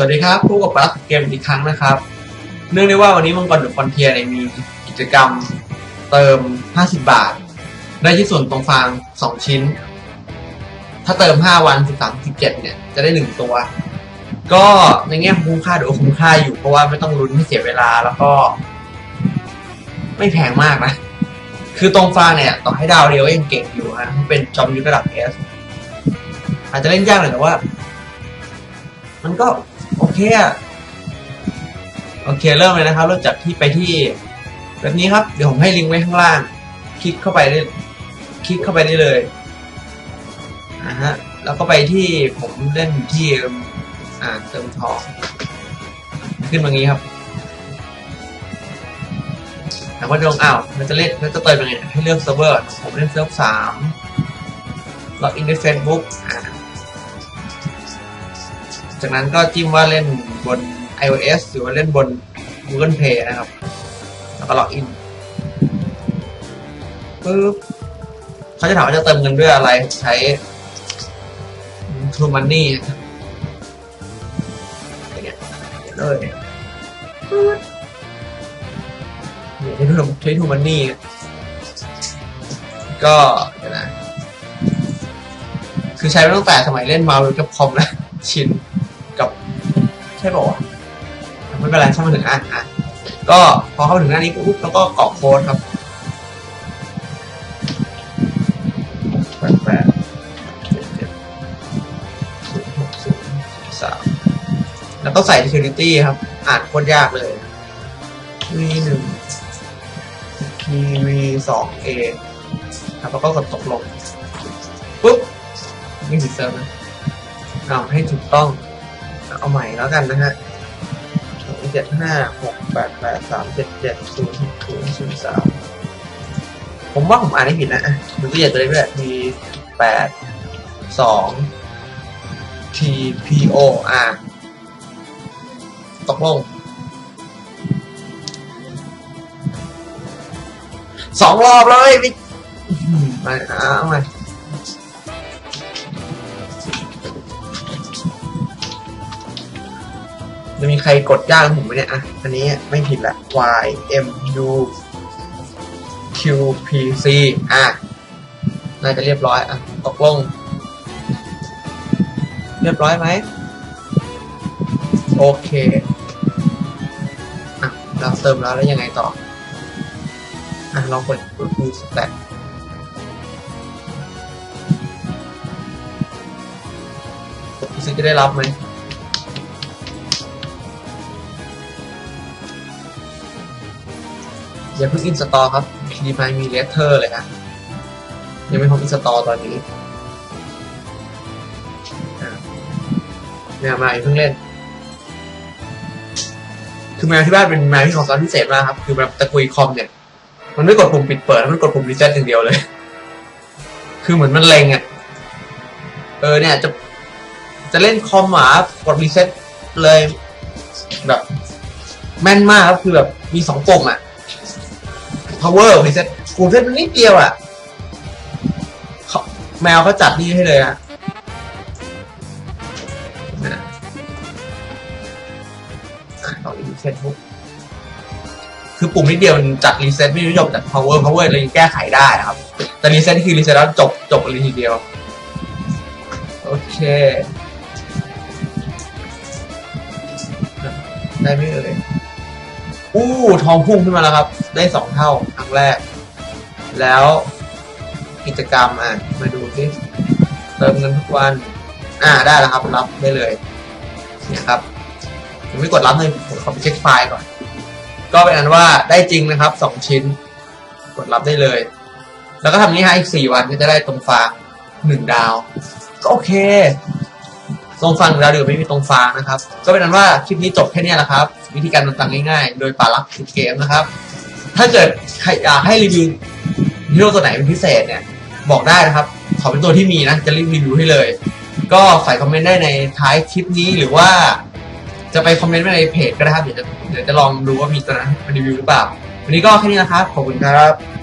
สวัสดีครับพบกับปาร์ตเกมอีกครั้งนะครับ เนื่องในว่าวันนี้มังกรเดอะฟอนเทียเนี่ยมีกิจกรรมเติม 50 บาท ได้ที่ส่วนตรงฟาง 2 ชิ้น ถ้าเติม 5 วัน 13 17 เนี่ย จะได้ 1 ตัว ก็ในแง่ของคุ้มค่าเดี๋ยวคุ้มค่าอยู่เพราะว่าไม่ต้องลุ้นให้เสียเวลาแล้วก็ ไม่แพงมากนะ คือตรงฟางเนี่ย ต่อให้ดาวเดียวยังเก่งอยู่ฮะเป็นจอมยุทธระดับเอสอาจจะเล่นยากหน่อยแต่ว่า มันก็โอเคอะโอเคเริ่มเลยนะครับเริ่มจากที่ไปที่ แบบนี้ครับ เดี๋ยวผมให้ลิงก์ไว้ข้างล่าง คลิกเข้าไปได้คลิกเข้าไปได้เลยอ่าฮะแล้วก็ไปที่ผมเล่นที่อ่าเติมทองขึ้นมางี้ครับแต่ว่าลงอ้าวมันจะเล่นมันจะเติมยังไงให้เลือกเซิร์ฟเวอร์ ผมเล่นเซิร์ฟสามล็อกอินด้วยเฟซบุ๊กอ่า จากนั้นก็จิ้มว่าเล่นบน iOS หรือว่าเล่นบน Google Play นะครับ แล้วก็ล็อกอินปึ๊บเขาจะถามว่าจะเติมเงินด้วยอะไรใช้ True Money อย่างเงี้ยเลยเนี่ยใช้ True ใช้ True Money ก็นะ คือใช้มาตั้งแต่สมัยเล่นมาเวิกับคอมนะชิน ใช่ป่าวะไม่เป็นไรช่างมันถึงอะอะก็พอเข้าถึงหน้านี้ปุ๊บแล้วก็กรอกโค้ดครับแปดแปดเจ็ดเจ็ดศูนย์หกศูนย์สามแล้วก็ใส่ security ครับ อ่านโคตรยากเลย v หนึ่ง p v สอง a ครับแล้วก็กดตกลงปุ๊บนี่คือเซิร์ฟนะเอาให้ถูกต้อง เอาใหม่แล้วกันนะฮะสองเจ็ดห้าหกแปดแปดสามเจ็ดเจ็ดศูนย์ศูนย์ศูนย์สามผมว่าผมอ่านไม่ผิดนะอะมันก็อยากจะได้ด้วยมีแปดสอง T P O R ตกลงสองรอบเลยไม่อื้อหือมาเอาใหม่ จะมีใครกดยากผมไหมเนี่ยอะ อันนี้ไม่ผิดละ Y M U Q P C อะ น่าจะเรียบร้อย อะ ตกลง เรียบร้อยไหม โอเค อะ เราเติมแล้วแล้วยังไงต่อ อะ ลองเปิดดูสแตทรู้สึกจะได้รับไหม อย่าเพิ่งอินสตอลครับดีไฟมีเลเทอร์เลยครับยังไม่พร้อมอินสตอลตอนนี้แมวมาอีกเพิ่งเล่น คือแมวที่บ้านเป็นแมวที่ของซอสพิเศษมากครับ คือแบบตะกุยคอมเนี่ย มันไม่กดปุ่มปิดเปิด มันกดปุ่มรีเซ็ตอย่างเดียวเลย คือเหมือนมันเลงอะ เออเนี่ยจะจะเล่นคอมหมากดรีเซ็ตเลยแบบ แม่นมากครับ คือแบบมีสองปุ่มอะ power รีเซ็ตกูเซ็ตมันนิดเดียวอะเขาแมวเขาจัดนี่ให้เลยอะ่ะต่อรีเซ็ตปุ๊บคือปุ่มนิดเดียวมันจัดรีเซ็ตไม่รู้จบจัด power power เลยแก้ไขได้ครับ แต่รีเซ็ตนี่คือรีเซ็ตแล้วจบจบเลยทีเดียว โอเค ได้ไหมเอ่ย อู้ทองพุ่งขึ้นมาแล้วครับ ได้สองเท่าครั้งแรก แล้วกิจกรรมอะมาดูที่เติมเงินทุกวันอ่าได้แล้วครับ รับได้เลยเนี่ยครับผมไม่กดรับเลยผมขอไปเช็คไฟล์ก่อน ก็เป็นอันว่าได้จริงนะครับสองชิ้น กดรับได้เลย แล้วก็ทำนี้ให้อีกสี่วันก็จะได้ตรงฟางหนึ่งดาว ก็โอเค ตรงฟังแล้วเดี๋ยไม่มีตรงฟางนะครับ ก็เป็นนั้นว่าคลิปนี้จบแค่นี้แหละครับ วิธีการต่างๆง่ายๆ โดยปาลักสิเกมนะครับ ถ้าเกิดใครอยากให้รีวิวฮีโร่ตัวไหนเป็นพิเศษเนี่ย บอกได้นะครับ ขอเป็นตัวที่มีนะ จะรีบรีวิวให้เลย ก็ใส่คอมเมนต์ได้ในท้ายคลิปนี้หรือว่า จะไปคอมเมนต์ไว้ในเพจก็ได้ครับเดี๋ยวจะเดี๋ยวจะลองดูว่ามีตัวนั้นมารีวิวหรือเปล่า วันนี้ก็แค่นี้นะครับ ขอบคุณครับ